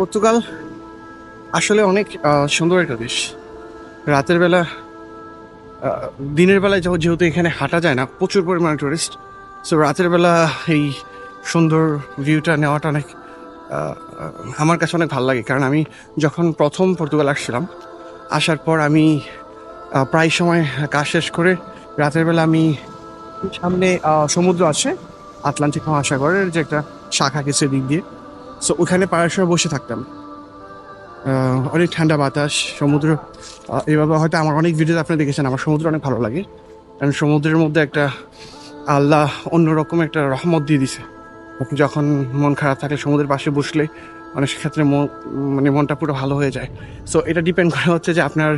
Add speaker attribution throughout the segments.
Speaker 1: Portugal আসলে অনেক সুন্দর একটা দেশ। রাতের বেলা দিনের বেলায় যেহেতু এখানে হাঁটা যায় না, প্রচুর পরিমাণে টুরিস্ট সো রাতের বেলা এই সুন্দর ভিউটা নেওয়াটা অনেক আমার কাছে অনেক ভালো লাগে। কারণ আমি যখন প্রথম পর্তুগাল আসছিলাম, আসার পর আমি প্রায় সময় কাজ শেষ করে রাতের বেলা আমি সামনে সমুদ্র আছে, আটলান্টিক মহাসাগরের যে একটা শাখা গেছে দিক দিয়ে। সো ওখানে পাড়ার সময় বসে থাকতাম। অনেক ঠান্ডা বাতাস, সমুদ্র এভাবে হয়তো আমার অনেক ভিডিও আপনি দেখেছেন, আমার সমুদ্র অনেক ভালো লাগে। কারণ সমুদ্রের মধ্যে একটা আল্লাহ অন্যরকম একটা রহমত দিয়ে দিছে। আপনি যখন মন খারাপ থাকে, সমুদ্রের পাশে বসলে অনেক ক্ষেত্রে মন মানে মনটা পুরো ভালো হয়ে যায়। সো এটা ডিপেন্ড করে হচ্ছে যে আপনার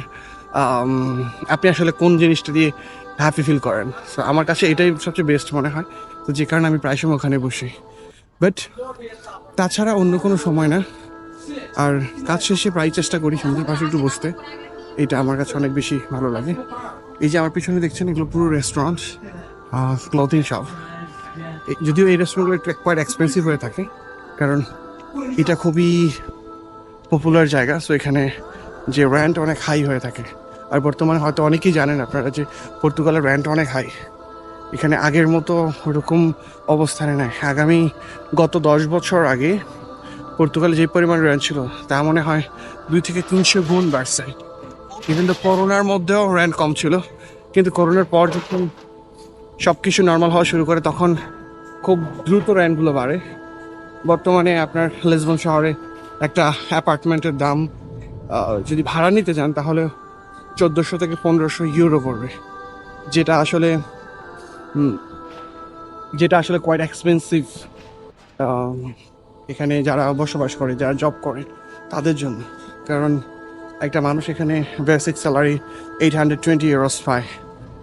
Speaker 1: আপনি আসলে কোন জিনিসটা দিয়ে হ্যাপি ফিল করেন। সো আমার কাছে এটাই সবচেয়ে বেস্ট মনে হয়। তো যে কারণে আমি প্রায় সময় ওখানে বসি। বাট তাছাড়া অন্য কোনো সময় না। আর কাজ শেষে প্রায় চেষ্টা করি সমুদ্রের পাশে একটু বসতে। এটা আমার কাছে অনেক বেশি ভালো লাগে। এই যে আমার পিছনে দেখছেন, এগুলো পুরো রেস্টুরেন্ট ক্লথিং শপ যদিও এই রেস্টুরেন্টগুলো একটু কোয়াইট এক্সপেন্সিভ হয়ে থাকে, কারণ এটা খুবই পপুলার জায়গা। সো এখানে যে র্যান্ট অনেক হাই হয়ে থাকে। আর বর্তমানে হয়তো অনেকেই জানেন আপনারা যে পর্তুগালের র্যান্ট অনেক হাই এখানে আগের মতো ওরকম অবস্থানে নাই। আগামী গত দশ বছর আগে পর্তুগালে যে পরিমাণ র্যান্ট ছিল, তা মনে হয় দুই থেকে তিনশো গুণ বাড়ছে। ইভেন তো করোনার মধ্যেও র্যান্ট কম ছিল, কিন্তু করোনার পর যখন সব কিছু নর্মাল হওয়া শুরু করে, তখন খুব দ্রুত র্যান্টগুলো বাড়ে। বর্তমানে আপনার লেসবন শহরে একটা অ্যাপার্টমেন্টের দাম যদি ভাড়া নিতে যান তাহলে চোদ্দোশো থেকে পনেরোশো ইউরো পড়বে, যেটা আসলে যেটা আসলে কোয়াইট এক্সপেন্সিভ এখানে যারা বসবাস করে, যারা জব করে, তাদের জন্য। কারণ একটা মানুষ এখানে basic salary eight hundred twenty euros পায়।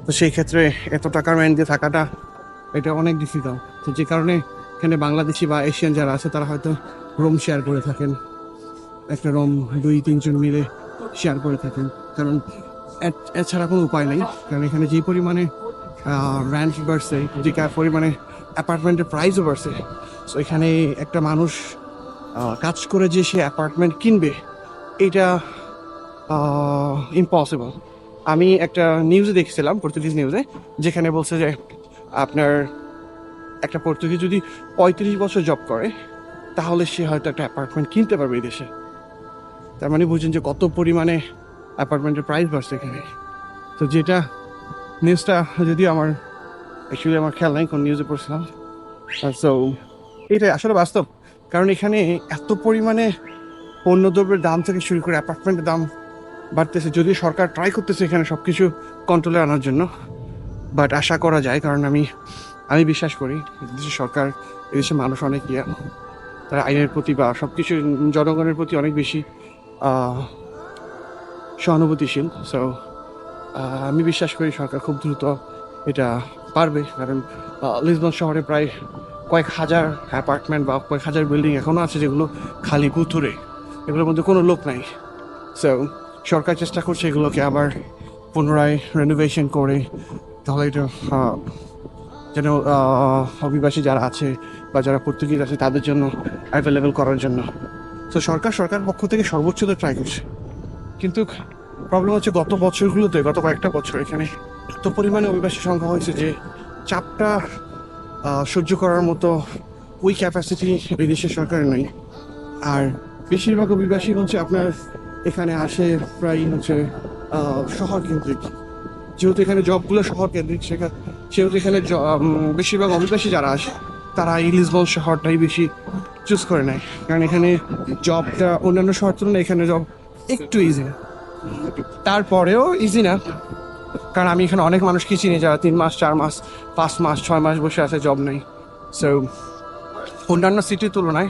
Speaker 1: তো সেই ক্ষেত্রে এত টাকার রেন্ট দিয়ে থাকাটা, এটা অনেক ডিফিকাল্ট তো যে কারণে এখানে বাংলাদেশি বা এশিয়ান যারা আছে, তারা হয়তো রুম শেয়ার করে থাকেন। একটা রুম দুই, তিনজন মিলে শেয়ার করে থাকেন। কারণ এছাড়া কোনো উপায় নেই। কারণ এখানে যে পরিমাণে র্যান্ট বাড়ছে যে কা- পরিমাণে অ্যাপার্টমেন্টের প্রাইসও বাড়ছে। সো এখানে একটা মানুষ কাজ করে যে সে অ্যাপার্টমেন্ট কিনবে, এটা ইম্পসিবল আমি একটা নিউজে দেখছিলাম পর্তুগিজ নিউজে যেখানে বলছে যে আপনার একটা পর্তুগিজ যদি পঁয়ত্রিশ বছর জব করে, তাহলে সে হয়তো একটা অ্যাপার্টমেন্ট কিনতে পারবে এই দেশে। তার মানে বুঝছেন যে কত পরিমাণে অ্যাপার্টমেন্টের প্রাইস বাড়ছে এখানে। তো যেটা নিউজটা যদিও আমার অ্যাকচুয়ালি আমার খেয়াল নাই কোন নিউজে পড়ছিলাম। সো এটাই আসলে বাস্তব। কারণ এখানে এত পরিমাণে পণ্যদ্রব্যের দাম থেকে শুরু করে অ্যাপার্টমেন্টের দাম বাড়তেছে। যদিও সরকার ট্রাই করতেছে এখানে সব কিছু কন্ট্রোলে আনার জন্য। বাট আশা করা যায়, কারণ আমি আমি বিশ্বাস করি, দেশের সরকার, এদেশের মানুষ অনেক ইয়া। তারা আইনের প্রতি বা সব কিছু জনগণের প্রতি অনেক বেশি সহানুভূতিশীল। সো আমি বিশ্বাস করি সরকার খুব দ্রুত এটা পারবে, কারণ লিসবন শহরে প্রায় কয়েক হাজার অ্যাপার্টমেন্ট বা কয়েক হাজার বিল্ডিং এখনও আছে যেগুলো খালি পুতুরে এগুলোর মধ্যে কোনো লোক নাই। সো সরকার চেষ্টা করছে এগুলোকে আবার পুনরায় রেনোভেশন করে, তাহলে এটা যেন অভিবাসী যারা আছে বা যারা পর্তুগিজ আছে তাদের জন্য অ্যাভেলেবেল করার জন্য। তো সরকার সরকার পক্ষ থেকে সর্বোচ্চ তো ট্রাই করছে। কিন্তু প্রবলেম হচ্ছে গত বছরগুলোতে, গত কয়েকটা বছর এখানে এত পরিমাণে অভিবাসী সংখ্যা হয়েছে যে চাপটা সহ্য করার মতো ওই ক্যাপাসিটি এই দেশের সরকারের নেই। আর বেশিরভাগ অভিবাসী হচ্ছে আপনার এখানে আসে প্রায় হচ্ছে শহর কেন্দ্রিক। যেহেতু এখানে জবগুলো শহর কেন্দ্রিক সেখানে সেহেতু এখানে বেশিরভাগ অভিবাসী যারা আসে, তারা এই লিসবন শহরটাই বেশি চুজ করে নেয়। কারণ এখানে জবটা অন্যান্য শহর তুলনায় এখানে জব একটু ইজি তারপরেও ইজি না। কারণ আমি এখানে অনেক মানুষকে চিনি যারা তিন মাস, চার মাস, পাঁচ মাস, ছয় মাস বসে আছে জব নেই। সো অন্যান্য সিটির তুলনায়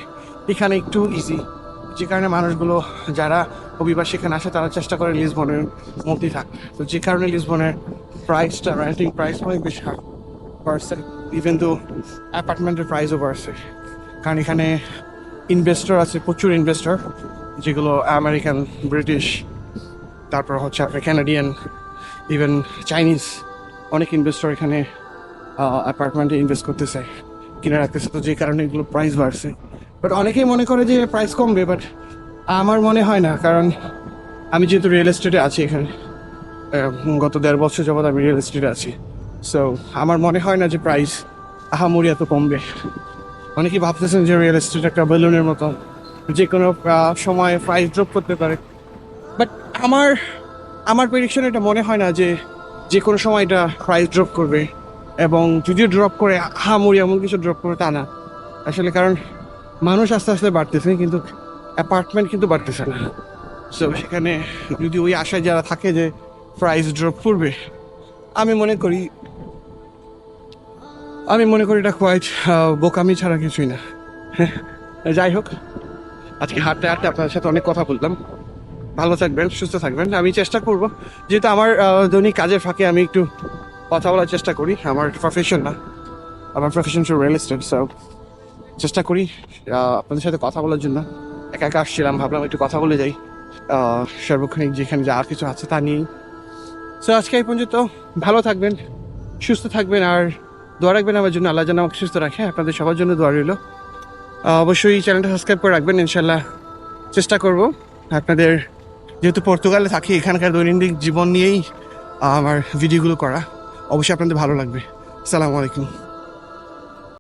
Speaker 1: এখানে একটু ইজি যে কারণে মানুষগুলো, যারা অভিবাসী এখানে আসে, তারা চেষ্টা করে লিসবনের মধ্যে থাক। তো যে কারণে লিসবনের প্রাইসটা রেন্টিং প্রাইস অনেক বেশি বাড়ছে ইভেন তো অ্যাপার্টমেন্টের প্রাইসও বাড়ছে। কারণ এখানে ইনভেস্টর আছে, প্রচুর ইনভেস্টর যেগুলো আমেরিকান ব্রিটিশ তারপর হচ্ছে আপনার ক্যানাডিয়ান ইভেন চাইনিজ অনেক ইনভেস্টর এখানে অ্যাপার্টমেন্টে ইনভেস্ট করতেছে, কিনে রাখতেছে। তো যে কারণে এগুলো প্রাইস বাড়ছে। বাট অনেকেই মনে করে যে প্রাইস কমবে বাট আমার মনে হয় না, কারণ আমি যেহেতু রিয়েল এস্টেটে আছি এখানে গত দেড় বছর যাবৎ আমি রিয়েল এস্টেটে আছি। সো আমার মনে হয় না যে প্রাইস আহামরি এত কমবে। অনেকেই ভাবতেছেন যে রিয়েল এস্টেট একটা বেলুনের মতো, যে কোনো সময় প্রাইস ড্রপ করতে পারে। বাট আমার আমার প্রেডিকশন এটা মনে হয় না যে যে কোনো সময় এটা প্রাইস ড্রপ করবে এবং যদিও ড্রপ করে আহামরি এমন কিছু ড্রপ করে তা না। আসলে কারণ মানুষ আস্তে আস্তে বাড়তেছে কিন্তু অ্যাপার্টমেন্ট কিন্তু বাড়তেছে না। সো সেখানে যদি ওই আশায় যারা থাকে যে প্রাইস ড্রপ করবে, আমি মনে করি, আমি মনে করি এটা কোয়াইট বোকামি ছাড়া কিছুই না। যাই হোক, আজকে হাঁটতে হাঁটতে আপনাদের সাথে অনেক কথা বললাম। ভালো থাকবেন, সুস্থ থাকবেন। আমি চেষ্টা করব, যেহেতু আমার দৈনিক কাজের ফাঁকে আমি একটু কথা বলার চেষ্টা করি, আমার প্রফেশন না। আমার প্রফেশন হচ্ছে রিয়েল এস্টেট সো চেষ্টা করি আপনাদের সাথে কথা বলার জন্য। একা একা আসছিলাম, ভাবলাম একটু কথা বলে যাই। সার্বক্ষণিক যেখানে যা কিছু আছে তা নিয়েই। সো আজকে এই পর্যন্ত, ভালো থাকবেন, সুস্থ থাকবেন, আর দোয়া রাখবেন আমার জন্য, আল্লাহ যেন আমাকে সুস্থ রাখে, আপনাদের সবার জন্য দোয়া রইল। অবশ্যই চ্যানেলটা সাবস্ক্রাইব করে রাখবেন ইনশাল্লাহ চেষ্টা করব আপনাদের যেহেতু পর্তুগালে থাকি, এখানকার দৈনন্দিন জীবন নিয়েই আমার ভিডিওগুলো করা। অবশ্যই আপনাদের ভালো লাগবে। সালামু আলাইকুম।